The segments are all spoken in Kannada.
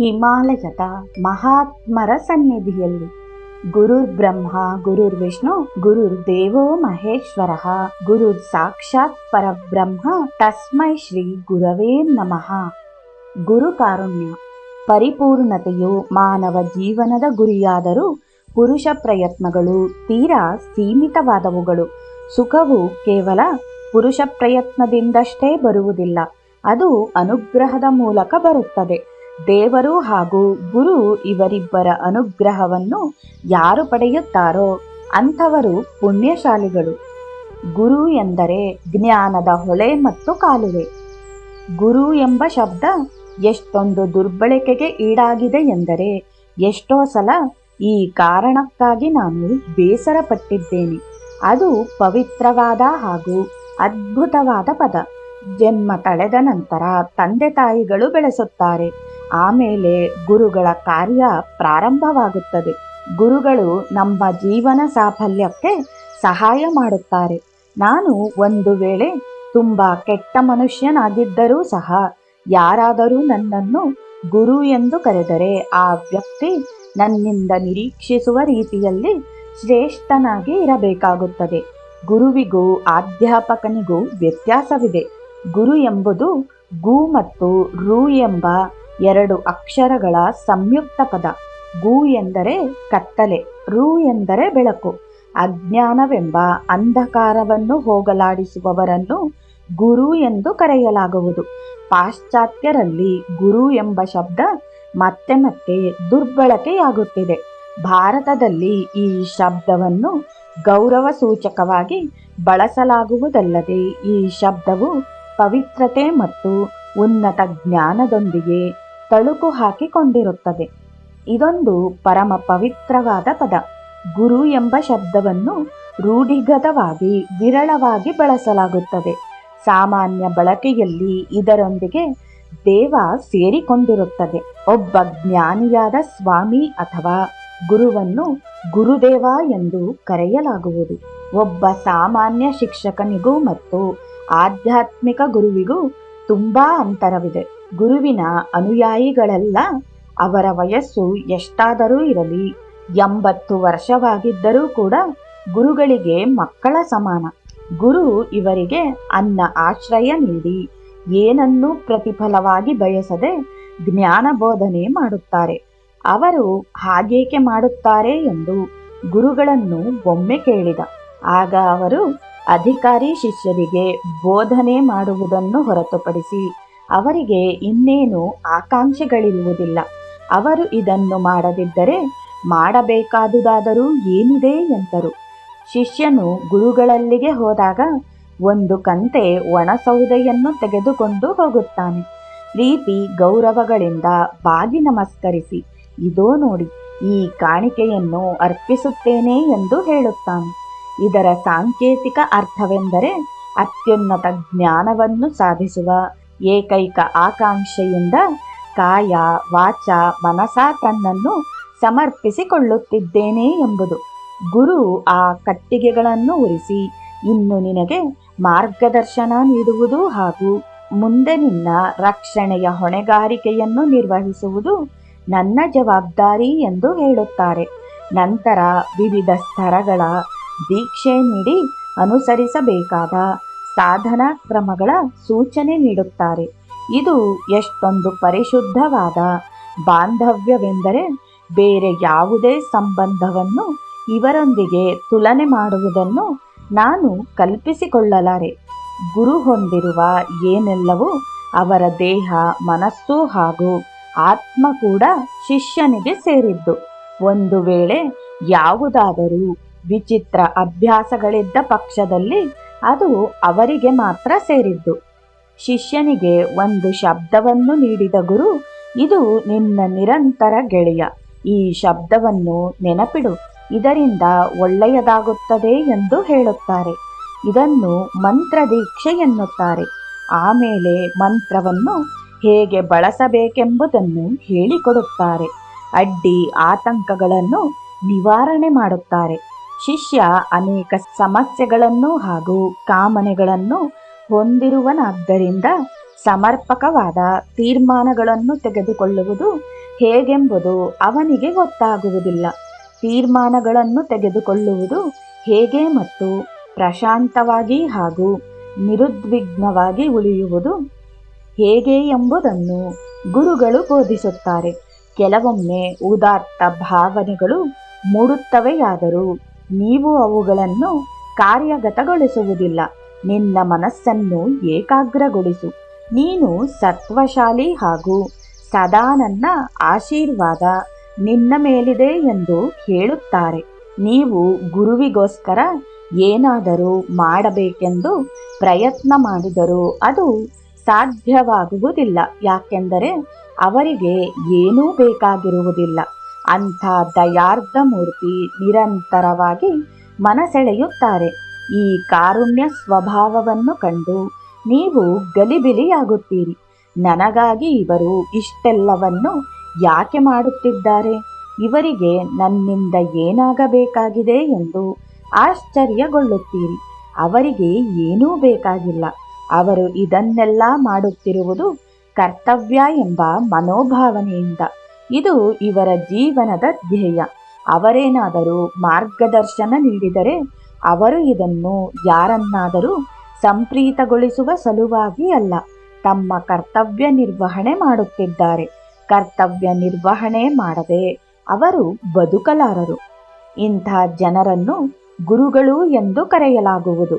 ಹಿಮಾಲಯದ ಮಹಾತ್ಮರ ಸನ್ನಿಧಿಯಲ್ಲಿ. ಗುರುರ್ ಬ್ರಹ್ಮ, ಗುರುರ್ ವಿಷ್ಣು, ಗುರುರ್ ದೇವೋ ಮಹೇಶ್ವರ. ಗುರುರ್ ಸಾಕ್ಷಾತ್ ಪರಬ್ರಹ್ಮ, ತಸ್ಮೈ ಶ್ರೀ ಗುರವೇ ನಮಃ. ಗುರು ಕಾರುಣ್ಯ. ಪರಿಪೂರ್ಣತೆಯು ಮಾನವ ಜೀವನದ ಗುರಿಯಾದರೂ ಪುರುಷ ಪ್ರಯತ್ನಗಳು ತೀರಾ ಸೀಮಿತವಾದವುಗಳು. ಸುಖವು ಕೇವಲ ಪುರುಷ ಪ್ರಯತ್ನದಿಂದಷ್ಟೇ ಬರುವುದಿಲ್ಲ. ಅದು ಅನುಗ್ರಹದ ಮೂಲಕ ಬರುತ್ತದೆ. ದೇವರು ಹಾಗೂ ಗುರು ಇವರಿಬ್ಬರ ಅನುಗ್ರಹವನ್ನು ಯಾರು ಪಡೆಯುತ್ತಾರೋ ಅಂಥವರು ಪುಣ್ಯಶಾಲಿಗಳು. ಗುರು ಎಂದರೆ ಜ್ಞಾನದ ಹೊಳೆ ಮತ್ತು ಕಾಲುವೆ. ಗುರು ಎಂಬ ಶಬ್ದ ಎಷ್ಟೊಂದು ದುರ್ಬಳಕೆಗೆ ಈಡಾಗಿದೆ ಎಂದರೆ ಎಷ್ಟೋ ಸಲ ಈ ಕಾರಣಕ್ಕಾಗಿ ನಾನು ಬೇಸರ ಪಟ್ಟಿದ್ದೇನೆ ಅದು ಪವಿತ್ರವಾದ ಹಾಗೂ ಅದ್ಭುತವಾದ ಪದ. ಜನ್ಮ ತಳೆದ ನಂತರ ತಂದೆ ತಾಯಿಗಳು ಬೆಳೆಸುತ್ತಾರೆ. ಆಮೇಲೆ ಗುರುಗಳ ಕಾರ್ಯ ಪ್ರಾರಂಭವಾಗುತ್ತದೆ. ಗುರುಗಳು ನಮ್ಮ ಜೀವನ ಸಾಫಲ್ಯಕ್ಕೆ ಸಹಾಯ ಮಾಡುತ್ತಾರೆ. ನಾನು ಒಂದು ವೇಳೆ ತುಂಬ ಕೆಟ್ಟ ಮನುಷ್ಯನಾಗಿದ್ದರೂ ಸಹ ಯಾರಾದರೂ ನನ್ನನ್ನು ಗುರು ಎಂದು ಕರೆದರೆ ಆ ವ್ಯಕ್ತಿ ನನ್ನಿಂದ ನಿರೀಕ್ಷಿಸುವ ರೀತಿಯಲ್ಲಿ ಶ್ರೇಷ್ಠನಾಗಿ ಇರಬೇಕಾಗುತ್ತದೆ. ಗುರುವಿಗೂ ಅಧ್ಯಾಪಕನಿಗೂ ವ್ಯತ್ಯಾಸವಿದೆ. ಗುರು ಎಂಬುದು ಗು ಮತ್ತು ರು ಎಂಬ ಎರಡು ಅಕ್ಷರಗಳ ಸಂಯುಕ್ತ ಪದ. ಗು ಎಂದರೆ ಕತ್ತಲೆ, ರು ಎಂದರೆ ಬೆಳಕು. ಅಜ್ಞಾನವೆಂಬ ಅಂಧಕಾರವನ್ನು ಹೋಗಲಾಡಿಸುವವರನ್ನು ಗುರು ಎಂದು ಕರೆಯಲಾಗುವುದು. ಪಾಶ್ಚಾತ್ಯರಲ್ಲಿ ಗುರು ಎಂಬ ಶಬ್ದ ಮತ್ತೆ ಮತ್ತೆ ದುರ್ಬಳಕೆಯಾಗುತ್ತಿದೆ. ಭಾರತದಲ್ಲಿ ಈ ಶಬ್ದವನ್ನು ಗೌರವ ಸೂಚಕವಾಗಿ ಬಳಸಲಾಗುವುದಲ್ಲದೆ ಈ ಶಬ್ದವು ಪವಿತ್ರತೆ ಮತ್ತು ಉನ್ನತ ಜ್ಞಾನದೊಂದಿಗೆ ತಳುಕು ಹಾಕಿಕೊಂಡಿರುತ್ತದೆ ಇದೊಂದು ಪರಮ ಪವಿತ್ರವಾದ ಪದ. ಗುರು ಎಂಬ ಶಬ್ದವನ್ನು ರೂಢಿಗತವಾಗಿ ವಿರಳವಾಗಿ ಬಳಸಲಾಗುತ್ತದೆ. ಸಾಮಾನ್ಯ ಬಳಕೆಯಲ್ಲಿ ಇದರೊಂದಿಗೆ ದೇವ ಸೇರಿಕೊಂಡಿರುತ್ತದೆ. ಒಬ್ಬ ಜ್ಞಾನಿಯಾದ ಸ್ವಾಮಿ ಅಥವಾ ಗುರುವನ್ನು ಗುರುದೇವ ಎಂದು ಕರೆಯಲಾಗುವುದು. ಒಬ್ಬ ಸಾಮಾನ್ಯ ಶಿಕ್ಷಕನಿಗೂ ಮತ್ತು ಆಧ್ಯಾತ್ಮಿಕ ಗುರುವಿಗೂ ತುಂಬಾ ಅಂತರವಿದೆ. ಗುರುವಿನ ಅನುಯಾಯಿಗಳೆಲ್ಲ ಅವರ ವಯಸ್ಸು ಎಷ್ಟಾದರೂ ಇರಲಿ, ಎಂಬತ್ತು ವರ್ಷವಾಗಿದ್ದರೂ ಕೂಡ ಗುರುಗಳಿಗೆ ಮಕ್ಕಳ ಸಮಾನ. ಗುರು ಇವರಿಗೆ ಅನ್ನ ಆಶ್ರಯ ನೀಡಿ ಏನನ್ನೂ ಪ್ರತಿಫಲವಾಗಿ ಬಯಸದೆ ಜ್ಞಾನ ಬೋಧನೆ ಮಾಡುತ್ತಾರೆ. ಅವರು ಹಾಗೇಕೆ ಮಾಡುತ್ತಾರೆ ಎಂದು ಗುರುಗಳನ್ನು ಒಮ್ಮೆ ಕೇಳಿದ. ಆಗ ಅವರು ಅಧಿಕಾರಿ ಶಿಷ್ಯರಿಗೆ ಬೋಧನೆ ಮಾಡುವುದನ್ನು ಹೊರತುಪಡಿಸಿ ಅವರಿಗೆ ಇನ್ನೇನು ಆಕಾಂಕ್ಷೆಗಳಿರುವುದಿಲ್ಲ. ಅವರು ಇದನ್ನು ಮಾಡದಿದ್ದರೆ ಮಾಡಬೇಕಾದುದಾದರೂ ಏನಿದೆ ಎಂದರು. ಶಿಷ್ಯನು ಗುರುಗಳಲ್ಲಿಗೆ ಹೋದಾಗ ಒಂದು ಕಂತೆ ಒಣಸೌದೆಯನ್ನು ತೆಗೆದುಕೊಂಡು ಹೋಗುತ್ತಾನೆ. ಪ್ರೀತಿ ಗೌರವಗಳಿಂದ ಬಾಗಿ ನಮಸ್ಕರಿಸಿ, ಇದೋ ನೋಡಿ, ಈ ಕಾಣಿಕೆಯನ್ನು ಅರ್ಪಿಸುತ್ತೇನೆ ಎಂದು ಹೇಳುತ್ತಾನೆ. ಇದರ ಸಾಂಕೇತಿಕ ಅರ್ಥವೆಂದರೆ ಅತ್ಯುನ್ನತ ಜ್ಞಾನವನ್ನು ಸಾಧಿಸುವ ಏಕೈಕ ಆಕಾಂಕ್ಷೆಯಿಂದ ಕಾಯ, ವಾಚ, ಮನಸ ತನ್ನನ್ನು ಸಮರ್ಪಿಸಿಕೊಳ್ಳುತ್ತಿದ್ದೇನೆ ಎಂಬುದು. ಗುರು ಆ ಕಟ್ಟಿಗೆಗಳನ್ನು ಉರಿಸಿ, ಇನ್ನು ನಿನಗೆ ಮಾರ್ಗದರ್ಶನ ನೀಡುವುದು ಹಾಗೂ ಮುಂದೆ ನಿನ್ನ ರಕ್ಷಣೆಯ ಹೊಣೆಗಾರಿಕೆಯನ್ನು ನಿರ್ವಹಿಸುವುದು ನನ್ನ ಜವಾಬ್ದಾರಿ ಎಂದು ಹೇಳುತ್ತಾರೆ. ನಂತರ ವಿವಿಧ ಸ್ತರಗಳ ದೀಕ್ಷೆ ನೀಡಿ ಅನುಸರಿಸಬೇಕಾದ ಸಾಧನಾ ಕ್ರಮಗಳ ಸೂಚನೆ ನೀಡುತ್ತಾರೆ. ಇದು ಎಷ್ಟೊಂದು ಪರಿಶುದ್ಧವಾದ ಬಾಂಧವ್ಯವೆಂದರೆ ಬೇರೆ ಯಾವುದೇ ಸಂಬಂಧವನ್ನು ಇವರೊಂದಿಗೆ ತುಲನೆ ಮಾಡುವುದನ್ನು ನಾನು ಕಲ್ಪಿಸಿಕೊಳ್ಳಲಾರೆ. ಗುರು ಹೊಂದಿರುವ ಏನೆಲ್ಲವೂ ಅವರ ದೇಹ, ಮನಸ್ಸು ಹಾಗೂ ಆತ್ಮ ಕೂಡ ಶಿಷ್ಯನಿಗೆ ಸೇರಿದ್ದು. ಒಂದು ವೇಳೆ ಯಾವುದಾದರೂ ವಿಚಿತ್ರ ಅಭ್ಯಾಸಗಳಿದ್ದ ಪಕ್ಷದಲ್ಲಿ ಅದು ಅವರಿಗೆ ಮಾತ್ರ ಸೇರಿದ್ದು. ಶಿಷ್ಯನಿಗೆ ಒಂದು ಶಬ್ದವನ್ನು ನೀಡಿದ ಗುರು, ಇದು ನಿನ್ನ ನಿರಂತರ ಗೆಳೆಯ. ಈ ಶಬ್ದವನ್ನು ನೆನಪಿಡು. ಇದರಿಂದ ಒಳ್ಳೆಯದಾಗುತ್ತದೆ ಎಂದು ಹೇಳುತ್ತಾರೆ. ಇದನ್ನು ಮಂತ್ರ ದೀಕ್ಷೆ ಎನ್ನುತ್ತಾರೆ ಆಮೇಲೆ ಮಂತ್ರವನ್ನು ಹೇಗೆ ಬಳಸಬೇಕೆಂಬುದನ್ನು ಹೇಳಿಕೊಡುತ್ತಾರೆ. ಅಡ್ಡಿ ಆತಂಕಗಳನ್ನು ನಿವಾರಣೆ ಮಾಡುತ್ತಾರೆ. ಶಿಷ್ಯ ಅನೇಕ ಸಮಸ್ಯೆಗಳನ್ನು ಹಾಗೂ ಕಾಮನೆಗಳನ್ನು ಹೊಂದಿರುವನಾದ್ದರಿಂದ ಸಮರ್ಪಕವಾದ ತೀರ್ಮಾನಗಳನ್ನು ತೆಗೆದುಕೊಳ್ಳುವುದು ಹೇಗೆಂಬುದು ಅವನಿಗೆ ಗೊತ್ತಾಗುವುದಿಲ್ಲ. ತೀರ್ಮಾನಗಳನ್ನು ತೆಗೆದುಕೊಳ್ಳುವುದು ಹೇಗೆ ಮತ್ತು ಪ್ರಶಾಂತವಾಗಿ ಹಾಗೂ ನಿರುದ್ವಿಗ್ನವಾಗಿ ಉಳಿಯುವುದು ಹೇಗೆ ಎಂಬುದನ್ನು ಗುರುಗಳು ಬೋಧಿಸುತ್ತಾರೆ. ಕೆಲವೊಮ್ಮೆ ಉದಾತ್ತ ಭಾವನೆಗಳು ಮೂಡುತ್ತವೆಯಾದರೂ ನೀವು ಅವುಗಳನ್ನು ಕಾರ್ಯಗತಗೊಳಿಸುವುದಿಲ್ಲ. ನಿನ್ನ ಮನಸ್ಸನ್ನು ಏಕಾಗ್ರಗೊಳಿಸು. ನೀನು ಸತ್ವಶಾಲಿ ಹಾಗೂ ಸದಾ ನನ್ನ ಆಶೀರ್ವಾದ. ನಿನ್ನ ಮೇಲಿದೆ ಎಂದು ಹೇಳುತ್ತಾರೆ. ನೀವು ಗುರುವಿಗೋಸ್ಕರ ಏನಾದರೂ ಮಾಡಬೇಕೆಂದು ಪ್ರಯತ್ನ ಮಾಡಿದರೂ ಅದು ಸಾಧ್ಯವಾಗುವುದಿಲ್ಲ. ಯಾಕೆಂದರೆ ಅವರಿಗೆ ಏನೂ ಬೇಕಾಗಿರುವುದಿಲ್ಲ. ಅಂಥ ದಯಾರ್ಧ ಮೂರ್ತಿ ನಿರಂತರವಾಗಿ ಮನಸೆಳೆಯುತ್ತಾರೆ. ಈ ಕಾರುಣ್ಯ ಸ್ವಭಾವವನ್ನು ಕಂಡು ನೀವು ಗಲಿಬಿಲಿಯಾಗುತ್ತೀರಿ. ನನಗಾಗಿ ಇವರು ಇಷ್ಟೆಲ್ಲವನ್ನು ಯಾಕೆ ಮಾಡುತ್ತಿದ್ದಾರೆ? ಇವರಿಗೆ ನನ್ನಿಂದ ಏನಾಗಬೇಕಾಗಿದೆ ಎಂದು ಆಶ್ಚರ್ಯಗೊಳ್ಳುತ್ತೀರಿ. ಅವರಿಗೆ ಏನೂ ಬೇಕಾಗಿಲ್ಲ. ಅವರು ಇದನ್ನೆಲ್ಲ ಮಾಡುತ್ತಿರುವುದು ಕರ್ತವ್ಯ ಎಂಬ ಮನೋಭಾವನೆಯಿಂದ. ಇದು ಇವರ ಜೀವನದ ಧ್ಯೇಯ. ಅವರೇನಾದರೂ ಮಾರ್ಗದರ್ಶನ ನೀಡಿದರೆ ಅವರು ಇದನ್ನು ಯಾರನ್ನಾದರೂ ಸಂಪ್ರೀತಗೊಳಿಸುವ ಸಲುವಾಗಿ ಅಲ್ಲ, ತಮ್ಮ ಕರ್ತವ್ಯ ನಿರ್ವಹಣೆ ಮಾಡುತ್ತಿದ್ದಾರೆ. ಕರ್ತವ್ಯ ನಿರ್ವಹಣೆ ಮಾಡದೆ ಅವರು ಬದುಕಲಾರರು. ಇಂಥ ಜನರನ್ನು ಗುರುಗಳು ಎಂದು ಕರೆಯಲಾಗುವುದು.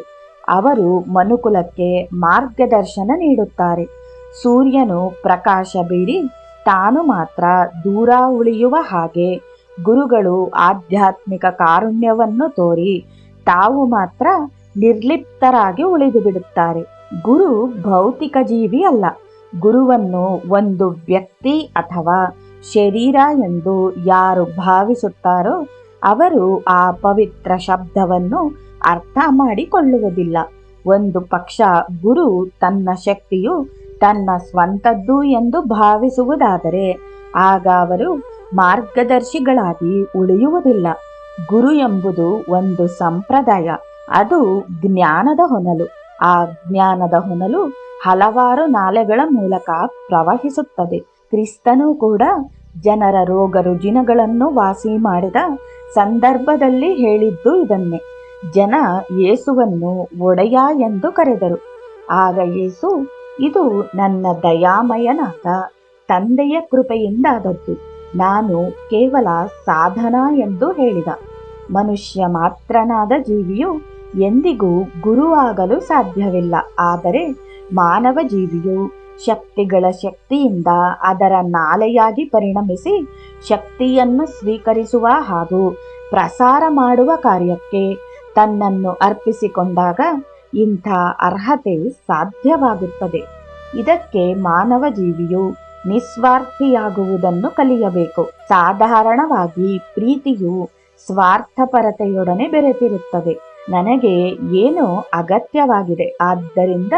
ಅವರು ಮನುಕುಲಕ್ಕೆ ಮಾರ್ಗದರ್ಶನ ನೀಡುತ್ತಾರೆ. ಸೂರ್ಯನು ಪ್ರಕಾಶ ಬೀರಿ ತಾನು ಮಾತ್ರ ದೂರ ಉಳಿಯುವ ಹಾಗೆ ಗುರುಗಳು ಆಧ್ಯಾತ್ಮಿಕ ಕಾರುಣ್ಯವನ್ನು ತೋರಿ ತಾವು ಮಾತ್ರ ನಿರ್ಲಿಪ್ತರಾಗಿ ಉಳಿದು ಬಿಡುತ್ತಾರೆ. ಗುರು ಭೌತಿಕ ಜೀವಿ ಅಲ್ಲ. ಗುರುವನ್ನು ಒಂದು ವ್ಯಕ್ತಿ ಅಥವಾ ಶರೀರ ಎಂದು ಯಾರು ಭಾವಿಸುತ್ತಾರೋ ಅವರು ಆ ಪವಿತ್ರ ಶಬ್ದವನ್ನು ಅರ್ಥ ಮಾಡಿಕೊಳ್ಳುವುದಿಲ್ಲ. ಒಂದು ಪಕ್ಷ ಗುರು ತನ್ನ ಶಕ್ತಿಯು ತನ್ನ ಸ್ವಂತದ್ದು ಎಂದು ಭಾವಿಸುವುದಾದರೆ ಆಗ ಅವರು ಮಾರ್ಗದರ್ಶಿಗಳಾಗಿ ಉಳಿಯುವುದಿಲ್ಲ. ಗುರು ಎಂಬುದು ಒಂದು ಸಂಪ್ರದಾಯ, ಅದು ಜ್ಞಾನದ ಹೊನಲು. ಆ ಜ್ಞಾನದ ಹೊನಲು ಹಲವಾರು ನಾಲೆಗಳ ಮೂಲಕ ಪ್ರವಹಿಸುತ್ತದೆ. ಕ್ರಿಸ್ತನು ಕೂಡ ಜನರ ರೋಗ ರುಜಿನಗಳನ್ನು ವಾಸಿ ಮಾಡಿದ ಸಂದರ್ಭದಲ್ಲಿ ಹೇಳಿದ್ದು ಇದನ್ನೇ. ಜನ ಯೇಸುವನ್ನು ಒಡೆಯ ಎಂದು ಕರೆದರು. ಆಗ ಯೇಸು ಇದು ನನ್ನ ದಯಾಮಯನಾದ ತಂದೆಯ ಕೃಪೆಯಿಂದಾದದ್ದು ನಾನು ಕೇವಲ ಸಾಧನ ಎಂದು ಹೇಳಿದ. ಮನುಷ್ಯ ಮಾತ್ರನಾದ ಜೀವಿಯು ಎಂದಿಗೂ ಗುರುವಾಗಲು ಸಾಧ್ಯವಿಲ್ಲ. ಆದರೆ ಮಾನವ ಜೀವಿಯು ಶಕ್ತಿಗಳ ಶಕ್ತಿಯಿಂದ ಅದರ ನಾಲೆಯಾಗಿ ಪರಿಣಮಿಸಿ ಶಕ್ತಿಯನ್ನು ಸ್ವೀಕರಿಸುವ ಹಾಗೂ ಪ್ರಸಾರ ಮಾಡುವ ಕಾರ್ಯಕ್ಕೆ ತನ್ನನ್ನು ಅರ್ಪಿಸಿಕೊಂಡಾಗ ಇಂಥ ಅರ್ಹತೆ ಸಾಧ್ಯವಾಗುತ್ತದೆ ಇದಕ್ಕೆ ಮಾನವ ಜೀವಿಯು ನಿಸ್ವಾರ್ಥಿಯಾಗುವುದನ್ನು ಕಲಿಯಬೇಕು. ಸಾಧಾರಣವಾಗಿ ಪ್ರೀತಿಯು ಸ್ವಾರ್ಥಪರತೆಯೊಡನೆ ಬೆರೆತಿರುತ್ತದೆ. ನನಗೆ ಏನೋ ಅಗತ್ಯವಾಗಿದೆ. ಆದ್ದರಿಂದ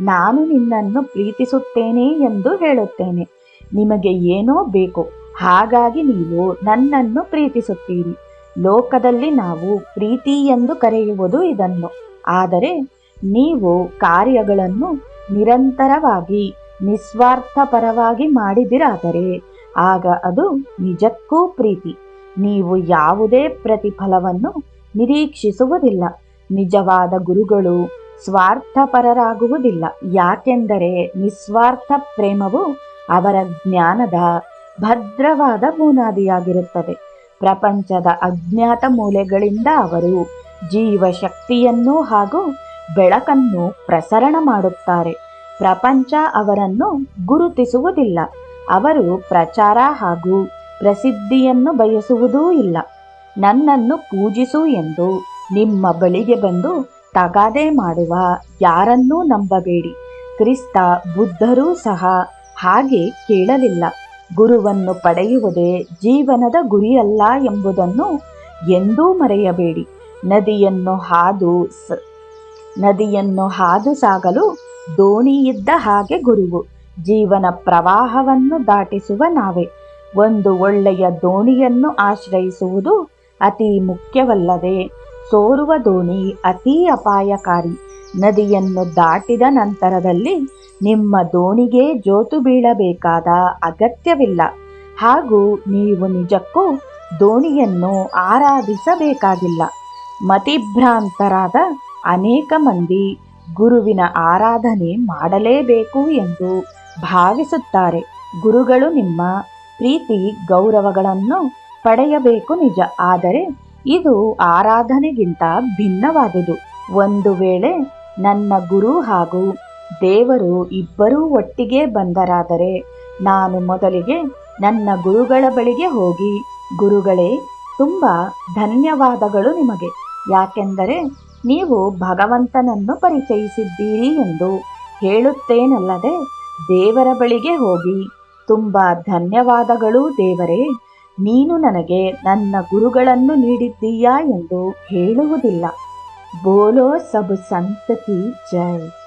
ನಾನು ನಿನ್ನನ್ನು ಪ್ರೀತಿಸುತ್ತೇನೆ ಎಂದು ಹೇಳುತ್ತೇನೆ. ನಿಮಗೆ ಏನೋ ಬೇಕು ಹಾಗಾಗಿ ನೀವು ನನ್ನನ್ನು ಪ್ರೀತಿಸುತ್ತೀರಿ. ಲೋಕದಲ್ಲಿ ನಾವು ಪ್ರೀತಿ ಎಂದು ಕರೆಯುವುದು ಇದನ್ನು. ಆದರೆ ನೀವು ಕಾರ್ಯಗಳನ್ನು ನಿರಂತರವಾಗಿ, ನಿಸ್ವಾರ್ಥಪರವಾಗಿ ಮಾಡಿದಿರಾದರೆ ಆಗ ಅದು ನಿಜಕ್ಕೂ ಪ್ರೀತಿ. ನೀವು ಯಾವುದೇ ಪ್ರತಿಫಲವನ್ನು ನಿರೀಕ್ಷಿಸುವುದಿಲ್ಲ. ನಿಜವಾದ ಗುರುಗಳು ಸ್ವಾರ್ಥಪರರಾಗುವುದಿಲ್ಲ. ಯಾಕೆಂದರೆ ನಿಸ್ವಾರ್ಥ ಪ್ರೇಮವು ಅವರ ಜ್ಞಾನದ ಭದ್ರವಾದ ಬುನಾದಿಯಾಗಿರುತ್ತದೆ ಪ್ರಪಂಚದ ಅಜ್ಞಾತ ಮೂಲೆಗಳಿಂದ ಅವರು ಜೀವಶಕ್ತಿಯನ್ನು ಹಾಗೂ ಬೆಳಕನ್ನು ಪ್ರಸರಣ ಮಾಡುತ್ತಾರೆ. ಪ್ರಪಂಚ ಅವರನ್ನು ಗುರುತಿಸುವುದಿಲ್ಲ. ಅವರು ಪ್ರಚಾರ ಹಾಗೂ ಪ್ರಸಿದ್ಧಿಯನ್ನು ಬಯಸುವುದೂ ಇಲ್ಲ. ನನ್ನನ್ನು ಪೂಜಿಸು ಎಂದು ನಿಮ್ಮ ಬಳಿಗೆ ಬಂದು ತಗಾದೆ ಮಾಡುವ ಯಾರನ್ನೂ ನಂಬಬೇಡಿ. ಕ್ರಿಸ್ತ ಬುದ್ಧರೂ ಸಹ ಹಾಗೆ ಕೇಳಲಿಲ್ಲ. ಗುರುವನ್ನು ಪಡೆಯುವುದೇ ಜೀವನದ ಗುರಿಯಲ್ಲ ಎಂಬುದನ್ನು ಎಂದೂ ಮರೆಯಬೇಡಿ. ನದಿಯನ್ನು ಹಾದು ಸ, ನದಿಯನ್ನು ಹಾದು ಸಾಗಲು ದೋಣಿ ಇದ್ದ ಹಾಗೆ ಗುರುವು. ಜೀವನ ಪ್ರವಾಹವನ್ನು ದಾಟಿಸುವ ನಾವೇ. ಒಂದು ಒಳ್ಳೆಯ ದೋಣಿಯನ್ನು ಆಶ್ರಯಿಸುವುದು ಅತಿ ಮುಖ್ಯವಲ್ಲದೆ ಸೋರುವ ದೋಣಿ ಅತಿ ಅಪಾಯಕಾರಿ. ನದಿಯನ್ನು ದಾಟಿದ ನಂತರದಲ್ಲಿ ನಿಮ್ಮ ದೋಣಿಗೆ ಜೋತು ಬೀಳಬೇಕಾದ ಅಗತ್ಯವಿಲ್ಲ. ಹಾಗೂ ನೀವು ನಿಜಕ್ಕೂ ದೋಣಿಯನ್ನು ಆರಾಧಿಸಬೇಕಾಗಿಲ್ಲ. ಮತಿಭ್ರಾಂತರಾದ ಅನೇಕ ಮಂದಿ ಗುರುವಿನ ಆರಾಧನೆ ಮಾಡಲೇಬೇಕು ಎಂದು ಭಾವಿಸುತ್ತಾರೆ. ಗುರುಗಳು ನಿಮ್ಮ ಪ್ರೀತಿ, ಗೌರವಗಳನ್ನು ಪಡೆಯಬೇಕು ನಿಜ. ಆದರೆ ಇದು ಆರಾಧನೆಗಿಂತ ಭಿನ್ನವಾದುದು. ಒಂದು ವೇಳೆ ನನ್ನ ಗುರು ಹಾಗೂ ದೇವರು ಇಬ್ಬರೂ ಒಟ್ಟಿಗೆ ಬಂದರಾದರೆ ನಾನು ಮೊದಲಿಗೆ ನನ್ನ ಗುರುಗಳ ಬಳಿಗೆ ಹೋಗಿ ಗುರುಗಳೇ ತುಂಬ ಧನ್ಯವಾದಗಳು ನಿಮಗೆ. ಯಾಕೆಂದರೆ ನೀವು ಭಗವಂತನನ್ನು ಪರಿಚಯಿಸಿದ್ದೀರಿ ಎಂದು ಹೇಳುತ್ತೇನಲ್ಲದೆ ದೇವರ ಬಳಿಗೆ ಹೋಗಿ. ತುಂಬ ಧನ್ಯವಾದಗಳು ದೇವರೇ. ನೀನು ನನಗೆ ನನ್ನ ಗುರುಗಳನ್ನು ನೀಡಿದ್ದೀಯಾ ಎಂದು ಹೇಳುವುದಿಲ್ಲ. ಬೋಲೋ ಸಬು ಸಂತತಿ ಜೈ.